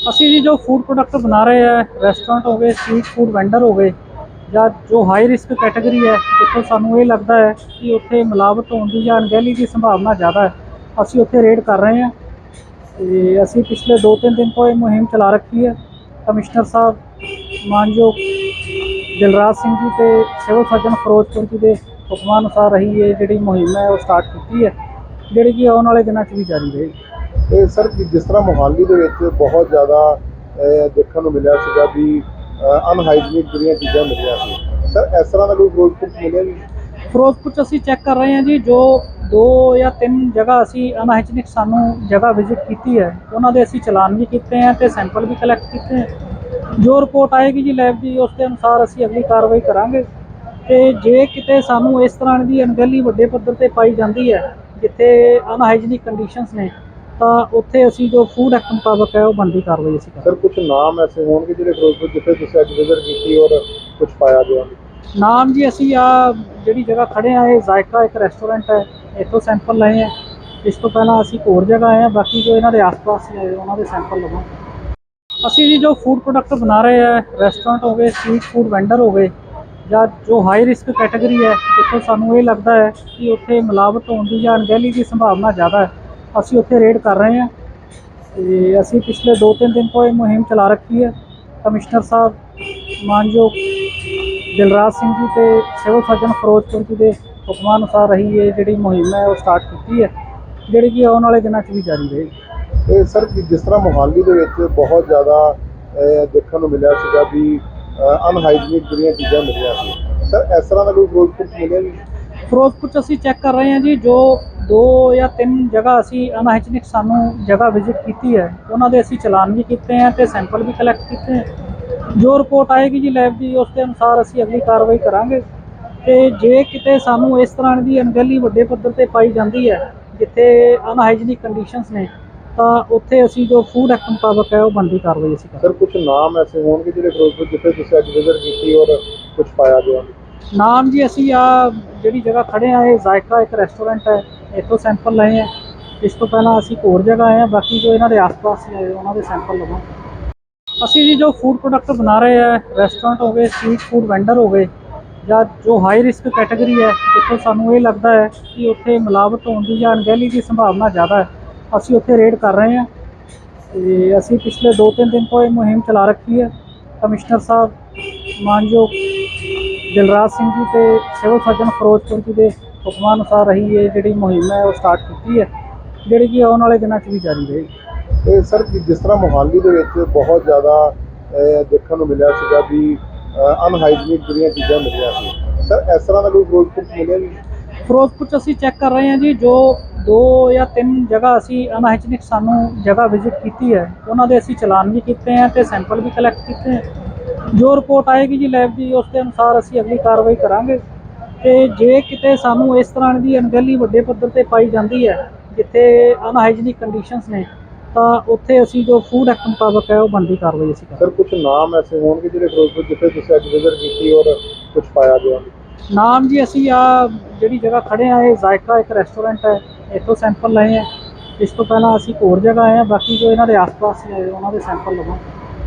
ਅਸੀਂ ਜੀ ਜੋ ਫੂਡ ਪ੍ਰੋਡਕਟ ਬਣਾ ਰਹੇ ਆ ਰੈਸਟੋਰੈਂਟ ਹੋ ਗਏ ਸਟਰੀਟ ਫੂਡ ਵੈਂਡਰ ਹੋ ਗਏ, ਜਾਂ ਜੋ ਹਾਈ ਰਿਸਕ ਕੈਟਾਗਰੀ ਹੈ ਜਿੱਥੇ ਸਾਨੂੰ ਇਹ ਲੱਗਦਾ ਹੈ ਕਿ ਉੱਥੇ ਮਿਲਾਵਟ ਹੋਣ ਦੀ ਜਾਂ ਅਣਗਹਿਲੀ ਦੀ ਸੰਭਾਵਨਾ ਜ਼ਿਆਦਾ ਹੈ। ਅਸੀਂ ਉੱਥੇ ਰੇਡ ਕਰ ਰਹੇ ਹਾਂ ਤੇ ਅਸੀਂ ਪਿਛਲੇ 2-3 ਦਿਨ ਤੋਂ ਇਹ ਮੁਹਿੰਮ ਚਲਾ ਰੱਖੀ ਹੈ। ਕਮਿਸ਼ਨਰ ਸਾਹਿਬ, ਮਾਨਯੋਗ ਦਿਲਰਾਜ ਸਿੰਘ ਜੀ ਤੇ ਸਿਵਲ ਸਰਜਨ ਫਿਰੋਜ਼ਪੁਰ ਜੀ ਦੇ ਹੁਕਮਾਂ ਅਨੁਸਾਰ ਅਸੀਂ ਇਹ ਜਿਹੜੀ ਮੁਹਿੰਮ ਹੈ, ਉਹ ਸਟਾਰਟ ਕੀਤੀ ਹੈ, ਜਿਹੜੀ ਕਿ ਆਉਣ ਵਾਲੇ ਦਿਨਾਂ 'ਚ ਵੀ ਜਾਰੀ ਰਹੇਗੀ। ਇਹ ਸਰ ਜਿਸ ਤਰ੍ਹਾਂ ਮੋਹਾਲੀ ਦੇ ਵਿੱਚ ਬਹੁਤ ਜ਼ਿਆਦਾ ਦੇਖਣ ਨੂੰ ਮਿਲਿਆ ਸੀਗਾ ਵੀ ਅਨਹਾਈਜੀਨਿਕ ਜਿਹੜੀਆਂ ਚੀਜ਼ਾਂ ਮਿਲੀਆਂ ਸੀ। ਸਰ, ਇਸ ਤਰ੍ਹਾਂ ਦਾ ਕੋਈ ਫਿਰੋਜ਼ਪੁਰ 'ਚ ਮਿਲਿਆ ਨਹੀਂ? ਫਿਰੋਜ਼ਪੁਰ ਚ ਅਸੀਂ ਚੈੱਕ ਕਰ ਰਹੇ ਹਾਂ ਜੀ, ਜੋ ਦੋ ਜਾਂ ਤਿੰਨ ਜਗ੍ਹਾ ਅਸੀਂ ਅਨਹਾਈਜੀਨਿਕ ਸਾਨੂੰ ਜਗ੍ਹਾ ਵਿਜ਼ਿਟ ਕੀਤੀ ਹੈ। ਉਹਨਾਂ ਦੇ ਅਸੀਂ ਚਲਾਨ ਵੀ ਕੀਤੇ हैं ਤੇ ਸੈਂਪਲ ਵੀ ਕਲੈਕਟ ਕੀਤੇ ਹੈ। ਜੋ ਰਿਪੋਰਟ ਆਏਗੀ ਜੀ ਲੈਬ ਦੀ, ਉਸ ਦੇ ਅਨੁਸਾਰ ਅਸੀਂ ਅਗਲੀ ਕਾਰਵਾਈ ਕਰਾਂਗੇ। ਤੇ ਜੇ ਕਿਤੇ ਸਾਨੂੰ ਇਸ ਤਰ੍ਹਾਂ ਦੀ ਅਣਗਹਿਲੀ ਵੱਡੇ ਪੱਧਰ ਤੇ ਪਾਈ ਜਾਂਦੀ ਹੈ, ਜਿੱਥੇ ਅਨਹਾਈਜੀਨਿਕ ਕੰਡੀਸ਼ਨਸ ਨੇ ਤਾਂ ਉੱਥੇ ਅਸੀਂ ਜੋ ਫੂਡ ਐਕਟ ਮੁਤਾਬਕ ਹੈ ਉਹ ਬਣਦੀ ਕਾਰਵਾਈ ਅਸੀਂ ਕਰਾਂਗੇ ਸਰ ਕੁਝ ਨਾਮ ਐਸੇ ਹੋਣਗੇ ਜਿਹੜੇ ਫਿਰੋਜ਼ਪੁਰ ਜਿੱਥੇ ਤੁਸੀਂ ਅੱਜ ਵਿਜ਼ਿਟ ਕੀਤੀ ਔਰ ਕੁਝ ਪਾਇਆ ਗਿਆ? ਨਾਮ ਜੀ ਅਸੀਂ ਆ ਜਿਹੜੀ ਜਗ੍ਹਾ ਖੜੇ ਆ ਇਹ ਜ਼ਾਇਕਾ ਇੱਕ ਰੈਸਟੋਰੈਂਟ ਹੈ ਇੱਥੋਂ ਸੈਂਪਲ ਲਏ ਆ। ਇਸ ਤੋਂ ਪਹਿਲਾਂ ਅਸੀਂ ਹੋਰ ਜਗ੍ਹਾ ਆਏ ਆ ਬਾਕੀ ਜੋ ਇਹਨਾਂ ਦੇ ਆਸ-ਪਾਸ ਨੇ ਉਹਨਾਂ ਦੇ ਸੈਂਪਲ ਲਵਾਂ ਅਸੀਂ ਜੀ ਜੋ ਫੂਡ ਪ੍ਰੋਡਕਟ ਬਣਾ ਰਹੇ ਆ ਰੈਸਟੋਰੈਂਟ ਹੋ ਗਏ ਸਟਰੀਟ ਫੂਡ ਵੈਂਡਰ ਹੋ ਗਏ ਜਾਂ ਜੋ ਹਾਈ ਰਿਸਕ ਕੈਟਾਗਰੀ ਹੈ ਜਿੱਥੇ ਸਾਨੂੰ ਇਹ ਲੱਗਦਾ ਹੈ ਕਿ ਉੱਥੇ ਮਿਲਾਵਟ ਹੋਣ ਦੀ ਜਾਂ ਅਣਗਹਿਲੀ ਦੀ ਸੰਭਾਵਨਾ ਜ਼ਿਆਦਾ ਹੈ। ਅਸੀਂ ਉੱਥੇ ਰੇਡ ਕਰ ਰਹੇ ਹਾਂ। ਤੇ ਅਸੀਂ ਪਿਛਲੇ 2-3 ਦਿਨ ਤੋਂ ਇਹ ਮੁਹਿੰਮ ਚਲਾ ਰੱਖੀ ਹੈ। ਕਮਿਸ਼ਨਰ ਸਾਹਿਬ ਮਾਨਯੋਗ ਦਿਲਰਾਜ ਸਿੰਘ ਜੀ ਤੇ ਸਿਵਲ ਸਰਜਨ ਫਿਰੋਜ਼ਪੁਰ ਜੀ ਦੇ ਹੁਕਮਾਂ ਅਨੁਸਾਰ ਅਸੀਂ ਇਹ ਜਿਹੜੀ ਮੁਹਿੰਮ ਹੈ ਉਹ ਸਟਾਰਟ ਕੀਤੀ ਹੈ ਜਿਹੜੀ ਕਿ ਆਉਣ ਵਾਲੇ ਦਿਨਾਂ 'ਚ ਵੀ ਜਾਰੀ ਰਹੇਗੀ। ਇਹ ਸਰ ਜਿਸ ਤਰ੍ਹਾਂ ਮੋਹਾਲੀ ਦੇ ਵਿੱਚ ਬਹੁਤ ਜ਼ਿਆਦਾ ਦੇਖਣ ਨੂੰ ਮਿਲਿਆ ਸੀਗਾ ਵੀ ਅਨਹਾਈਜੀਨਿਕ ਜਿਹੜੀਆਂ ਚੀਜ਼ਾਂ ਮਿਲੀਆਂ ਸੀ। ਸਰ ਇਸ ਤਰ੍ਹਾਂ ਦਾ ਕੋਈ ਫਿਰੋਜ਼ਪੁਰ 'ਚ ਮਿਲਿਆ ਨਹੀਂ? ਫਿਰੋਜ਼ਪੁਰ 'ਚ ਅਸੀਂ ਚੈੱਕ ਕਰ ਰਹੇ ਹਾਂ ਜੀ ਜੋ ਦੋ ਜਾਂ ਤਿੰਨ ਜਗ੍ਹਾ ਅਸੀਂ ਅਨਹਾਈਜੀਨਿਕ ਸਾਨੂੰ ਜਗ੍ਹਾ ਵਿਜ਼ਿਟ ਕੀਤੀ ਹੈ। ਉਹਨਾਂ ਦੇ ਅਸੀਂ ਚਲਾਨ ਵੀ ਕੀਤੇ ਹੈ ਤੇ ਸੈਂਪਲ ਵੀ ਕਲੈਕਟ ਕੀਤੇ ਜੋ ਰਿਪੋਰਟ ਆਏਗੀ ਜੀ ਲੈਬ ਦੀ ਉਸ ਦੇ ਅਨੁਸਾਰ ਅਸੀਂ ਅਗਲੀ ਕਾਰਵਾਈ ਕਰਾਂਗੇ। ਤੇ ਜੇ ਕਿਤੇ ਸਾਨੂੰ ਇਸ ਤਰ੍ਹਾਂ ਦੀ ਅਣਗਹਿਲੀ ਵੱਡੇ ਪੱਧਰ ਤੇ ਪਾਈ ਜਾਂਦੀ ਹੈ ਜਿੱਥੇ ਅਨਹਾਈਜੀਨਿਕ ਕੰਡੀਸ਼ਨਸ ਨੇ ਤਾਂ ਉੱਥੇ ਅਸੀਂ ਜੋ ਫੂਡ ਐਕਟ ਮੁਤਾਬਕ ਹੈ ਉਹ ਬਣਦੀ ਕਾਰਵਾਈ ਅਸੀਂ ਕਰਾਂਗੇ। ਸਰ ਕੁਝ ਨਾਮ ਐਸੇ ਹੋਣਗੇ ਜਿਹੜੇ ਫਿਰੋਜ਼ਪੁਰ ਜਿੱਥੇ ਤੁਸੀਂ ਅੱਜ ਵਿਜ਼ਿਟ ਕੀਤੀ ਔਰ ਕੁਝ ਪਾਇਆ ਗਿਆ? ਨਾਮ ਜੀ ਅਸੀਂ ਆ ਜਿਹੜੀ ਜਗ੍ਹਾ ਖੜੇ ਆ ਇਹ ਜ਼ਾਇਕਾ ਇੱਕ ਰੈਸਟੋਰੈਂਟ ਹੈ। ਇੱਥੋਂ ਸੈਂਪਲ ਲਏ ਆ। ਇਸ ਤੋਂ ਪਹਿਲਾਂ ਅਸੀਂ ਹੋਰ ਜਗ੍ਹਾ ਆਏ ਆ, ਬਾਕੀ ਜੋ ਇਹਨਾਂ ਦੇ ਆਸ-ਪਾਸ ਨੇ ਉਹਨਾਂ ਦੇ ਸੈਂਪਲ ਲਵਾਂ। ਅਸੀਂ ਜੀ ਜੋ ਫੂਡ ਪ੍ਰੋਡਕਟ ਬਣਾ ਰਹੇ ਆ ਰੈਸਟੋਰੈਂਟ ਹੋ ਗਏ ਸਟਰੀਟ ਫੂਡ ਵੈਂਡਰ ਹੋ ਗਏ, ਜਾਂ ਜੋ ਹਾਈ ਰਿਸਕ ਕੈਟਾਗਰੀ ਹੈ, ਜਿੱਥੇ ਸਾਨੂੰ ਇਹ ਲੱਗਦਾ ਹੈ ਕਿ ਉੱਥੇ ਮਿਲਾਵਟ ਹੋਣ ਦੀ ਜਾਂ ਅਣਗਹਿਲੀ ਦੀ ਸੰਭਾਵਨਾ ਜ਼ਿਆਦਾ ਹੈ, ਅਸੀਂ ਉੱਥੇ ਰੇਡ ਕਰ ਰਹੇ ਹਾਂ ਤੇ ਅਸੀਂ ਪਿਛਲੇ 2-3 ਦਿਨ ਤੋਂ ਇਹ ਮੁਹਿੰਮ ਚਲਾ ਰੱਖੀ ਹੈ। ਕਮਿਸ਼ਨਰ ਸਾਹਿਬ, ਮਾਨਯੋਗ ਦਿਲਰਾਜ ਸਿੰਘ ਜੀ ਤੇ ਸਿਵਲ ਸਰਜਨ ਫਿਰੋਜ਼ਪੁਰ ਜੀ ਦੇ ਹੁਕਮਾਂ ਅਨੁਸਾਰ ਅਸੀਂ ਇਹ ਜਿਹੜੀ ਮੁਹਿੰਮ ਹੈ ਉਹ ਸਟਾਰਟ ਕੀਤੀ ਹੈ ਜਿਹੜੀ ਕਿ ਆਉਣ ਵਾਲੇ ਦਿਨਾਂ 'ਚ ਵੀ ਜਾਰੀ ਰਹੇਗੀ। ਇਹ ਸਰ ਜਿਸ ਤਰ੍ਹਾਂ ਮੋਹਾਲੀ ਦੇ ਵਿੱਚ ਬਹੁਤ ਜ਼ਿਆਦਾ ਦੇਖਣ ਨੂੰ ਮਿਲਿਆ ਸੀਗਾ ਵੀ ਅਨਹਾਈਜੀਨਿਕ ਜਿਹੜੀਆਂ ਚੀਜ਼ਾਂ ਮਿਲੀਆਂ ਸੀ। ਸਰ ਇਸ ਤਰ੍ਹਾਂ ਦਾ ਕੋਈ ਫਿਰੋਜ਼ਪੁਰ ਮਿਲਿਆ ਨਹੀਂ? ਫਿਰੋਜ਼ਪੁਰ 'ਚ ਅਸੀਂ ਚੈੱਕ ਕਰ ਰਹੇ ਹਾਂ ਜੀ ਜੋ ਦੋ ਜਾਂ ਤਿੰਨ ਜਗ੍ਹਾ ਅਸੀਂ ਅਨਹਾਈਜੀਨਿਕ ਸਾਨੂੰ ਜਗ੍ਹਾ ਵਿਜ਼ਿਟ ਕੀਤੀ ਹੈ ਉਹਨਾਂ ਦੇ ਅਸੀਂ ਚਲਾਨ ਵੀ ਕੀਤੇ ਹੈ ਤੇ ਸੈਂਪਲ ਵੀ ਕਲੈਕਟ ਕੀਤੇ ਹੈ। ਜੋ ਰਿਪੋਰਟ ਆਏਗੀ ਜੀ ਲੈਬ ਦੀ ਉਸ ਦੇ ਅਨੁਸਾਰ ਅਸੀਂ ਅਗਲੀ ਕਾਰਵਾਈ ਕਰਾਂਗੇ। ਤੇ ਜੇ ਕਿਤੇ ਸਾਨੂੰ ਇਸ ਤਰ੍ਹਾਂ ਦੀ ਅਣਗਹਿਲੀ ਵੱਡੇ ਪੱਧਰ ਤੇ ਪਾਈ ਜਾਂਦੀ ਹੈ ਜਿੱਥੇ ਅਨਹਾਈਜੀਨਿਕ ਕੰਡੀਸ਼ਨਸ ਨੇ ਤਾਂ ਉੱਥੇ ਅਸੀਂ ਜੋ ਫੂਡ ਐਕਟ ਮੁਤਾਬਕ ਹੈ ਉਹ ਬਣਦੀ ਕਾਰਵਾਈ ਅਸੀਂ ਕਰਾਂਗੇ ਸਰ ਕੁਝ ਨਾਮ ਐਸੇ ਹੋਣਗੇ ਜਿਹੜੇ ਫਿਰੋਜ਼ਪੁਰ ਜਿੱਥੇ ਤੁਸੀਂ ਅੱਜ ਵਿਜ਼ਿਟ ਕੀਤੀ ਔਰ ਕੁਝ ਪਾਇਆ ਗਿਆ? ਨਾਮ ਜੀ ਅਸੀਂ ਆ ਜਿਹੜੀ ਜਗ੍ਹਾ ਖੜੇ ਆ ਇਹ ਜ਼ਾਇਕਾ ਇੱਕ ਰੈਸਟੋਰੈਂਟ ਹੈ ਇੱਥੋਂ ਸੈਂਪਲ ਲਏ ਆ ਇਸ ਤੋਂ ਪਹਿਲਾਂ ਅਸੀਂ ਹੋਰ ਜਗ੍ਹਾ ਆਏ ਆ ਬਾਕੀ ਜੋ ਇਹਨਾਂ ਦੇ ਆਸ-ਪਾਸ ਨੇ ਉਹਨਾਂ ਦੇ ਸੈਂਪਲ ਲਵਾਂ